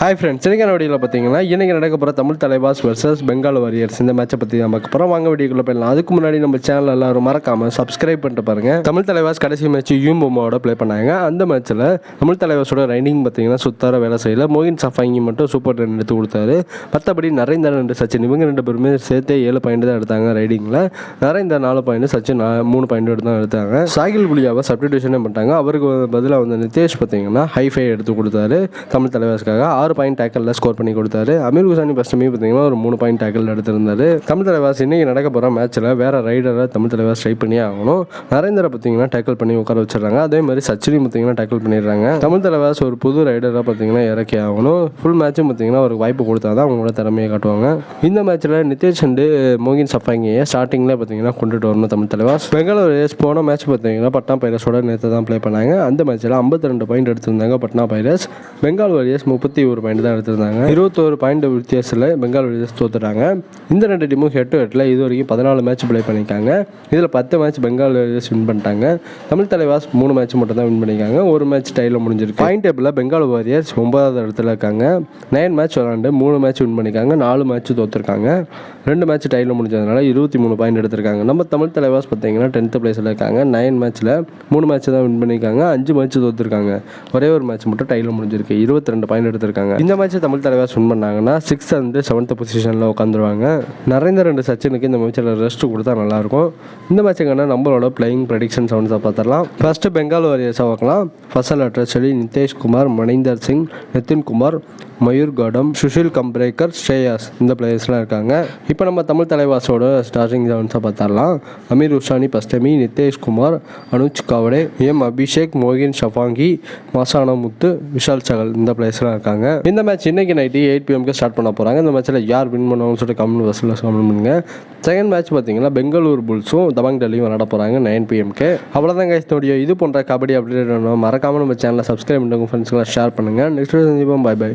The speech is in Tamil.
ஹாய் ஃப்ரெண்ட்ஸ் இன்னைக்கான வீடியோவில் பார்த்தீங்கன்னா இன்றைக்கி நடக்க போகிற தமிழ் தலைவாஸ் வர்சஸ் பெங்கால் வாரியர்ஸ் இந்த மேட்சை பற்றி நம்ம பார்க்க போகிறோம் வாங்க வீடியோக்குள்ளே போயிடலாம். அதுக்கு முன்னாடி நம்ம சேனல் எல்லாரும் மறக்காமல் சப்ஸ்கிரைப் பண்ணிட்டு பாருங்கள் தமிழ் தலைவாஸ் கடைசி மேட்ச் யூம் பொம்மாவோட ப்ளே பண்ணாங்க. அந்த மேட்ச்சில் தமிழ் தலைவாஸோட ரைடிங் பார்த்தீங்கன்னா சுத்தார வேலை செய்யல. மோகின் சஃபாங்கி மட்டும் சூப்பர் ரன் எடுத்து கொடுத்தாரு. மற்றபடி நரேந்திரன் ரெண்டு சச்சின். இவங்க ரெண்டு பேருமே சேர்த்தே ஏழு பாயிண்ட் தான் எடுத்தாங்க ரைடிங்கில் நரேந்திரன் நாலு பாயிண்ட் சச்சின் மூணு பாயிண்ட் எடுத்து தான் எடுத்தாங்க. சாகில் புலியாவை சப்டிடியூஷனே பண்ணிட்டாங்க. அவருக்கு பதிலாக வந்து நிதேஷ் பார்த்தீங்கன்னா ஹைஃபை எடுத்து கொடுத்தாரு தமிழ் தலைவாஸ்க்காக. ஆறு பாயிண்ட் டேக்கலில் ஸ்கோர் பண்ணி கொடுத்தாரு. அமீர் குசானி பஸ்டமே பார்த்தீங்கன்னா ஒரு மூணு பாயிண்ட் டேக்கல் எடுத்திருந்தாரு. தமிழ் தலைவாஸ் இன்றைக்கி நடக்க போகிற மேட்ச்சில் வேறு ரைடரை தமிழ் தலைவாஸ் ட்ரை பண்ணியே ஆகணும். நரேந்திர பார்த்தீங்கன்னா டேக்கிள் பண்ணி உட்கார வச்சிடுறாங்க. அதே மாதிரி சச்சினையும் பார்த்தீங்கன்னா டேக்கிள் பண்ணிடுறாங்க. தமிழ் தலைவாஸ் ஒரு புது ரைடராக பார்த்தீங்கன்னா இறக்கி ஆகணும். ஃபுல் மேட்சும் பார்த்தீங்கன்னா ஒரு வாய்ப்பு கொடுத்தா தான் அவங்களோட திறமையை காட்டுவாங்க. இந்த மேட்ச்சில் நிதேஷ் அண்டு மோகின் சஃபாங்கியை ஸ்டார்டிங்கில் பார்த்தீங்கன்னா கொண்டுட்டு வரணும் தமிழ் தலைவாஸ் பெங்களூர் ரேஸ் போன மேட்ச் பார்த்தீங்கன்னா பட்னா பைரஸோட நேற்று தான் ப்ளே பண்ணாங்க. அந்த மேட்ச்சில் 52 ரெண்டு பாயிண்ட் எடுத்திருந்தாங்க பட்னா பைரஸ். பெங்கால் வாரியர்ஸ் முப்பத்தி ஒரு பாயிண்ட் தான் எடுத்திருந்தாங்க. இருபத்தோரு பாயிண்ட் வித்தியாசத்தில் பெங்கால் வாரியர்ஸ் தோத்துட்டாங்க. இந்த ரெண்டு டீமும் ஹெட் டு ஹெட்டில் இது வரைக்கும் பதினாலு மேட்ச் ப்ளே பண்ணியிருக்காங்க. இதில் பத்து மேட்ச் பெங்கால் வாரியர்ஸ் வின் பண்ணிட்டாங்க. தமிழ் தலைவாஸ் மூணு மேட்ச் மட்டும் தான் வின் பண்ணியிருக்காங்க. ஒரு மேட்ச் டைலில் முடிஞ்சிருக்கு. பாயிண்ட் டேபிளில் பெங்கால் வாரியர்ஸ் ஒன்பதாவது இடத்துல இருக்காங்க. நைன் மேட்ச் விளாண்டு மூணு மேட்ச் வின் பண்ணியிருக்காங்க. நாலு மேட்ச் தோத்துருக்காங்க. ரெண்டு மேட்ச் டைலில் முடிஞ்சதுனால இருபத்தி மூணு பாயிண்ட் எடுத்திருக்காங்க. நம்ம தமிழ் தலைவாஸ் பார்த்தீங்கன்னா டென்த்து பிளேஸில் இருக்காங்க. நைன் மேட்ச்சில் மூணு மேட்ச் தான் வின் பண்ணியிருக்காங்க. அஞ்சு மேட்ச் தோத்துருக்காங்க. ஒரே ஒரு மேட்ச் மட்டும் டைலில் முடிஞ்சிருக்கு. இருபத்தி ரெண்டு பாயிண்ட் எடுத்திருக்காங்க. இந்த மேட்ச் தமிழ் தலைவர் வின் பண்ணாங்கன்னா சிக்ஸ்த் வந்து செவன்த் பொசிஷனில் உட்காந்துருவாங்க நரேந்திர ரெண்டு சச்சினுக்கு இந்த மேட்ச்சில் ரெஸ்ட் கொடுத்தா நல்லாயிருக்கும். இந்த மேட்சுக்கான நம்மளோட பிளேயிங் ப்ரெடிக்ஷன் சவுண்ட்ஸாக பார்த்துடலாம் ஃபஸ்ட்டு பெங்கால் வாரியர்ஸாக பார்க்கலாம். ஃபசல் நிதேஷ் குமார் மணிந்தர் சிங் நிதின்குமார் மயூர் கௌடம் சுஷில் கம்ப்ரேக்கர் ஸ்ரேயாஸ் இந்த பிளேயர்ஸ்லாம் இருக்காங்க. இப்போ நம்ம தமிழ் தலைவாசோட ஸ்டார்டிங் ஜவுன்ஸை பார்த்துடலாம். அமீர் உஷானி பஸ்டமி நிதேஷ்குமார் அனுஜ் காவடே எம் அபிஷேக் மோகின் ஷஃபாங்கி மாசான முத்து விஷால் சகல் இந்த பிளேயர்ஸ்லாம் இருக்காங்க. இந்த மேட்ச் இன்னைக்கு நைட்டு எயிட் பிஎம்க்கு ஸ்டார்ட் பண்ண போகிறாங்க இந்த மேட்ச்சில் யார் வின் பண்ணுவாங்கன்னு சொல்லிட்டு கமெண்ட் பஸ்ஸில் கமெண்ட் பண்ணுங்க. செகண்ட் மேட்ச் பார்த்தீங்கன்னா பெங்களூர் புல்ஸும் தபாங் டெல்லியும் விளாட போகிறாங்க நைன் பிஎம்க்கு அவ்வளோதான் கைஸ் தோடியோ இது போன்ற கபடி அப்டேட் மறக்காமல் நம்ம சேனலை சப்ஸ்கிரைப் பண்ணுங்க ஃப்ரெண்ட்ஸ்க்கெல்லாம் ஷேர் பண்ணுங்கள் நெக்ஸ்ட் சந்திப்போம். Bye bye